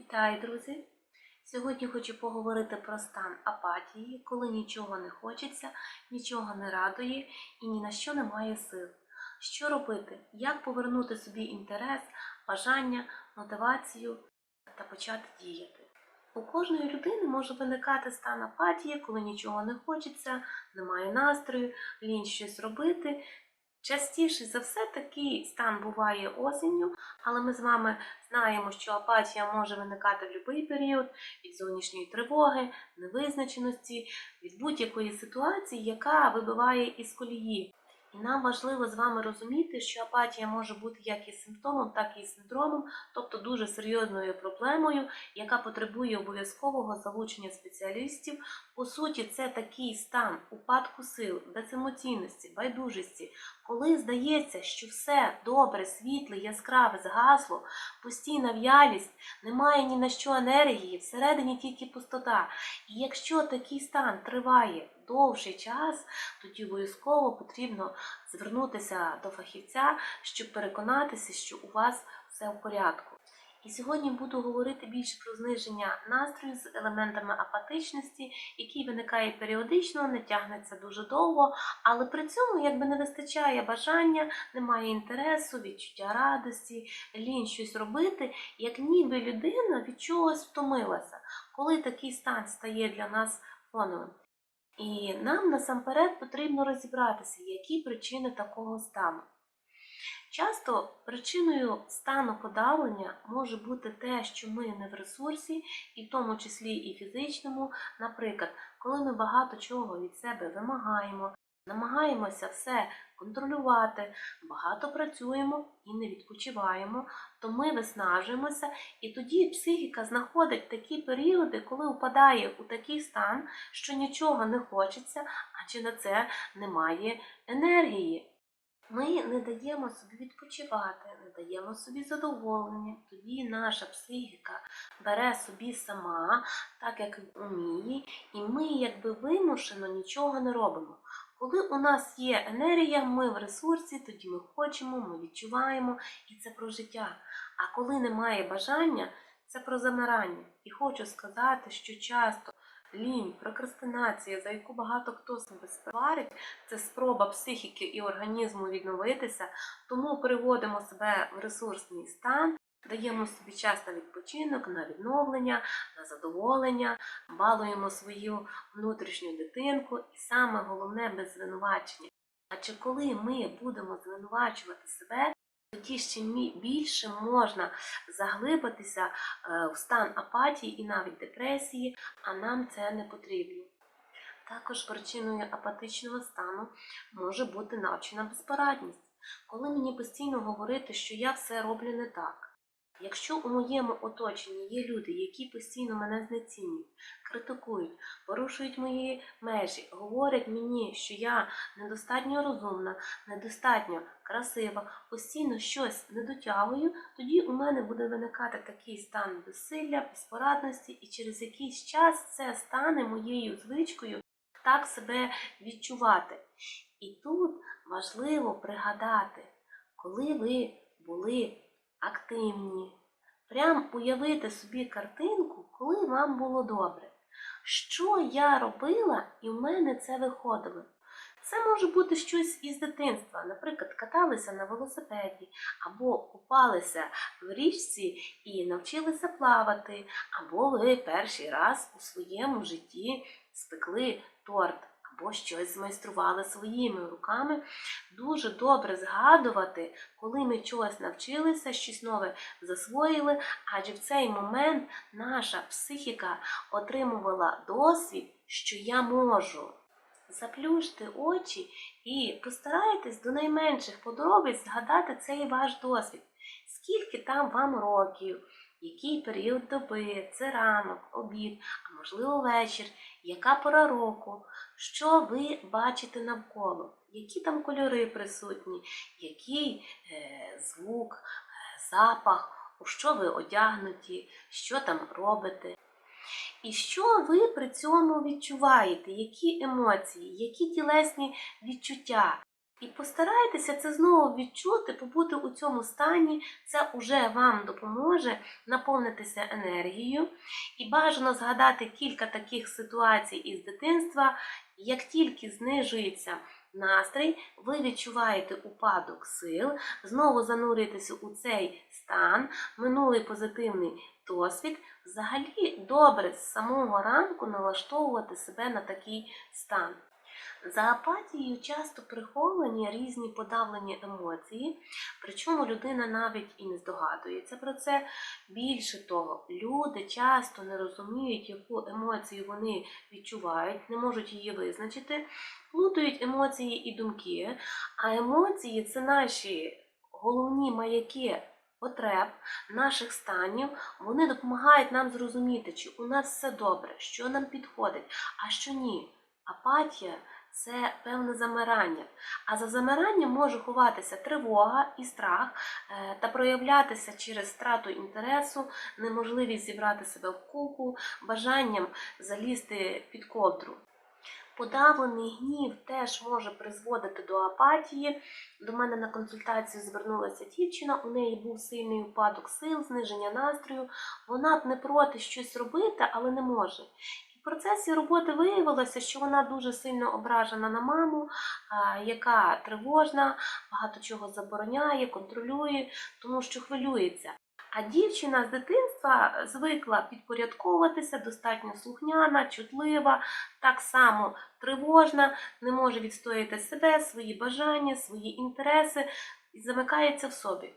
Вітаю, друзі! Сьогодні хочу поговорити про стан апатії, коли нічого не хочеться, нічого не радує і ні на що немає сил. Що робити? Як повернути собі інтерес, бажання, мотивацію та почати діяти? У кожної людини може виникати стан апатії, коли нічого не хочеться, немає настрою, лінь щось робити. Частіше за все такий стан буває осінню, але ми з вами знаємо, що апатія може виникати в будь-який період від зовнішньої тривоги, невизначеності, від будь-якої ситуації, яка вибиває із колії. І нам важливо з вами розуміти, що апатія може бути як і симптомом, так і синдромом, тобто дуже серйозною проблемою, яка потребує обов'язкового залучення спеціалістів. По суті, це такий стан упадку сил, беземоційності, байдужості, коли здається, що все добре, світле, яскраве, згасло, постійна в'ялість, немає ні на що енергії, всередині тільки пустота. І якщо такий стан триває довший час, тоді обов'язково потрібно звернутися до фахівця, щоб переконатися, що у вас все в порядку. І сьогодні буду говорити більше про зниження настрою з елементами апатичності, який виникає періодично, не тягнеться дуже довго, але при цьому якби не вистачає бажання, немає інтересу, відчуття радості, лінь щось робити, як ніби людина від чогось втомилася, коли такий стан стає для нас фоновим. І нам насамперед потрібно розібратися, які причини такого стану. Часто причиною стану подавлення може бути те, що ми не в ресурсі, і в тому числі і фізичному, наприклад, коли ми багато чого від себе вимагаємо, намагаємося все контролювати, багато працюємо і не відпочиваємо, то ми виснажуємося, і тоді психіка знаходить такі періоди, коли впадає у такий стан, що нічого не хочеться, адже на це немає енергії. Ми не даємо собі відпочивати, не даємо собі задоволення. Тоді наша психіка бере собі сама, так як вміє, і ми якби вимушено нічого не робимо. Коли у нас є енергія, ми в ресурсі, тоді ми хочемо, ми відчуваємо, і це про життя. А коли немає бажання, це про замирання. І хочу сказати, що часто лінь, прокрастинація, за яку багато хто себе сварить, це спроба психіки і організму відновитися, тому переводимо себе в ресурсний стан. Даємо собі час на відпочинок, на відновлення, на задоволення, балуємо свою внутрішню дитинку і саме головне без звинувачення. Адже коли ми будемо звинувачувати себе, тоді ще більше можна заглибитися е, в стан апатії і навіть депресії, а нам це не потрібно. Також причиною апатичного стану може бути навчена безпорадність, коли мені постійно говорити, що я все роблю не так. Якщо у моєму оточенні є люди, які постійно мене знецінюють, критикують, порушують мої межі, говорять мені, що я недостатньо розумна, недостатньо красива, постійно щось не дотягую, тоді у мене буде виникати такий стан безсилля, безпорадності, і через якийсь час це стане моєю звичкою так себе відчувати. І тут важливо пригадати, коли ви були активні, прям уявити собі картинку, коли вам було добре. Що я робила, і в мене це виходило. Це може бути щось із дитинства, наприклад, каталися на велосипеді, або купалися в річці і навчилися плавати, або ви перший раз у своєму житті спекли торт, або щось змайстрували своїми руками. Дуже добре згадувати, коли ми чогось навчилися, щось нове засвоїли, адже в цей момент наша психіка отримувала досвід, що я можу. Заплющте очі і постарайтесь до найменших подробиць згадати цей ваш досвід. Скільки там вам років, який період доби, це ранок, обід, а можливо вечір, яка пора року, що ви бачите навколо, які там кольори присутні, який е, звук, е, запах, у що ви одягнуті, що там робите. І що ви при цьому відчуваєте? Які емоції, які тілесні відчуття? І постарайтеся це знову відчути, побути у цьому стані. Це уже вам допоможе наповнитися енергією. І бажано згадати кілька таких ситуацій із дитинства. Як тільки знижується настрій, ви відчуваєте упадок сил, знову занурюєтеся у цей стан, минулий позитивний досвід. Взагалі добре з самого ранку налаштовувати себе на такий стан. За апатією часто приховані різні подавлені емоції, причому людина навіть і не здогадується про це. Більше того, люди часто не розуміють, яку емоцію вони відчувають, не можуть її визначити, плутають емоції і думки. А емоції це наші головні маяки потреб, наших станів. Вони допомагають нам зрозуміти, чи у нас все добре, що нам підходить, а що ні. Апатія це певне замирання. А за замиранням може ховатися тривога і страх е, та проявлятися через втрату інтересу, неможливість зібрати себе в купу, бажанням залізти під ковдру. Подавлений гнів теж може призводити до апатії. До мене на консультацію звернулася дівчина, у неї був сильний упадок сил, зниження настрою. Вона б не проти щось робити, але не може. В процесі роботи виявилося, що вона дуже сильно ображена на маму, яка тривожна, багато чого забороняє, контролює, тому що хвилюється. А дівчина з дитинства звикла підпорядковуватися, достатньо слухняна, чутлива, так само тривожна, не може відстояти себе, свої бажання, свої інтереси і замикається в собі.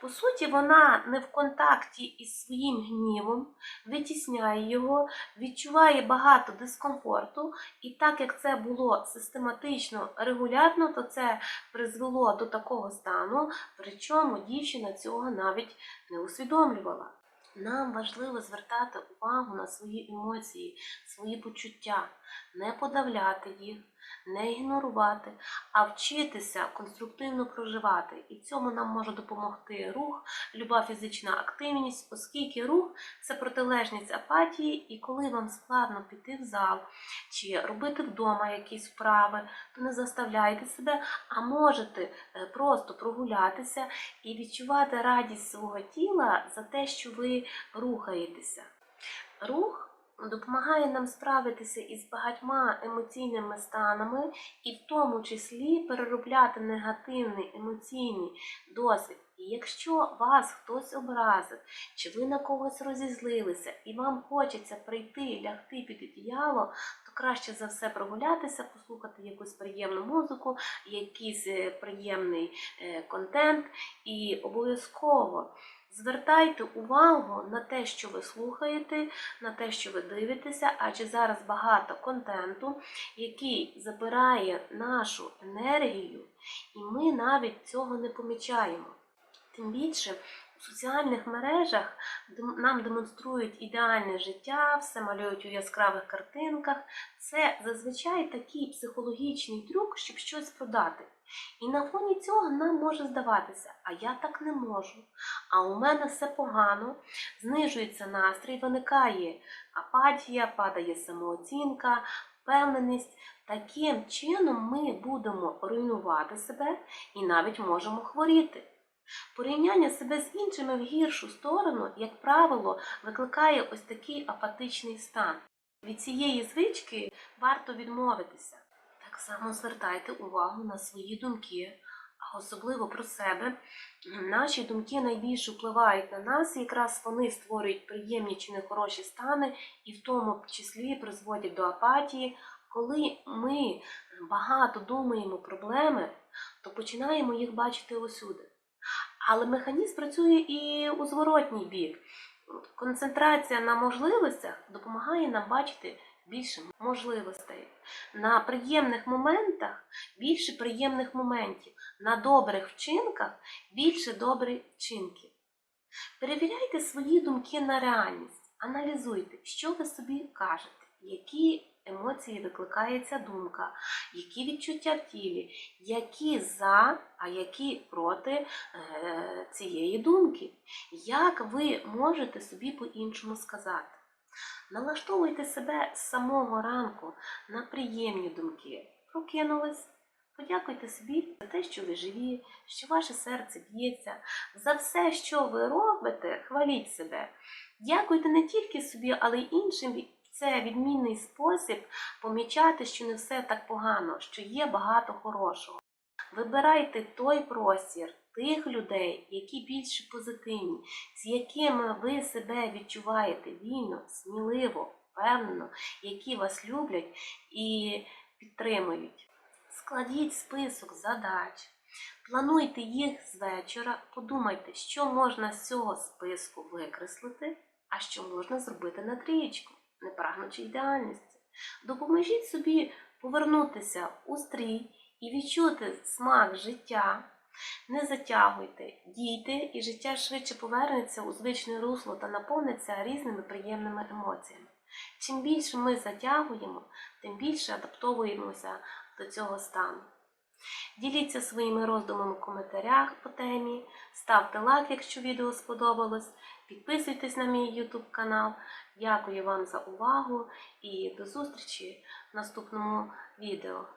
По суті, вона не в контакті із своїм гнівом, витісняє його, відчуває багато дискомфорту, і так як це було систематично, регулярно, то це призвело до такого стану, причому дівчина цього навіть не усвідомлювала. Нам важливо звертати увагу на свої емоції, свої почуття, не подавляти їх, не ігнорувати, а вчитися конструктивно проживати. І цьому нам може допомогти рух, люба фізична активність, оскільки рух це протилежність апатії, і коли вам складно піти в зал чи робити вдома якісь вправи, то не заставляйте себе, а можете е, просто прогулятися і відчувати радість свого тіла за те, що ви рухаєтеся. Рух допомагає нам справитися із багатьма емоційними станами, і в тому числі переробляти негативний емоційний досвід. І якщо вас хтось образив, чи ви на когось розізлилися, і вам хочеться прийти, лягти під одіяло, то краще за все прогулятися, послухати якусь приємну музику, якийсь е, приємний е, контент, і обов'язково звертайте увагу на те, що ви слухаєте, на те, що ви дивитеся, адже зараз багато контенту, який забирає нашу енергію, і ми навіть цього не помічаємо. Тим більше у соціальних мережах нам демонструють ідеальне життя, все малюють у яскравих картинках. Це зазвичай такий психологічний трюк, щоб щось продати. І на фоні цього нам може здаватися, а я так не можу, а у мене все погано, знижується настрій, виникає апатія, падає самооцінка, впевненість. Таким чином ми будемо руйнувати себе і навіть можемо хворіти. Порівняння себе з іншими в гіршу сторону, як правило, викликає ось такий апатичний стан. Від цієї звички варто відмовитися. Так само звертайте увагу на свої думки, а особливо про себе. Наші думки найбільше впливають на нас, і якраз вони створюють приємні чи нехороші стани, і в тому числі призводять до апатії. Коли ми багато думаємо проблеми, то починаємо їх бачити усюди. Але механізм працює і у зворотній бік. Концентрація на можливостях допомагає нам бачити більше можливостей. На приємних моментах більше приємних моментів, на добрих вчинках більше добрих вчинків. Перевіряйте свої думки на реальність, аналізуйте, що ви собі кажете, які емоції викликає ця думка, які відчуття в тілі, які за, а які проти е, цієї думки. Як ви можете собі по-іншому сказати? Налаштовуйте себе з самого ранку на приємні думки. Прокинулись, Подякуйте собі за те, що ви живі, що ваше серце б'ється, за все, що ви робите, хваліть себе. Дякуйте не тільки собі, але й іншим. Це відмінний спосіб помічати, що не все так погано, що є багато хорошого. Вибирайте той простір тих людей, які більше позитивні, з якими ви себе відчуваєте вільно, сміливо, впевнено, які вас люблять і підтримують. Складіть список задач, плануйте їх з вечора, подумайте, що можна з цього списку викреслити, а що можна зробити на трієчку, не прагнучи ідеальності. Допоможіть собі повернутися у стрій і відчути смак життя. Не затягуйте, дійте, і життя швидше повернеться у звичне русло та наповниться різними приємними емоціями. Чим більше ми затягуємо, тим більше адаптовуємося до цього стану. Діліться своїми роздумами в коментарях по темі, ставте лайк, якщо відео сподобалось, підписуйтесь на мій YouTube канал. Дякую вам за увагу і до зустрічі в наступному відео.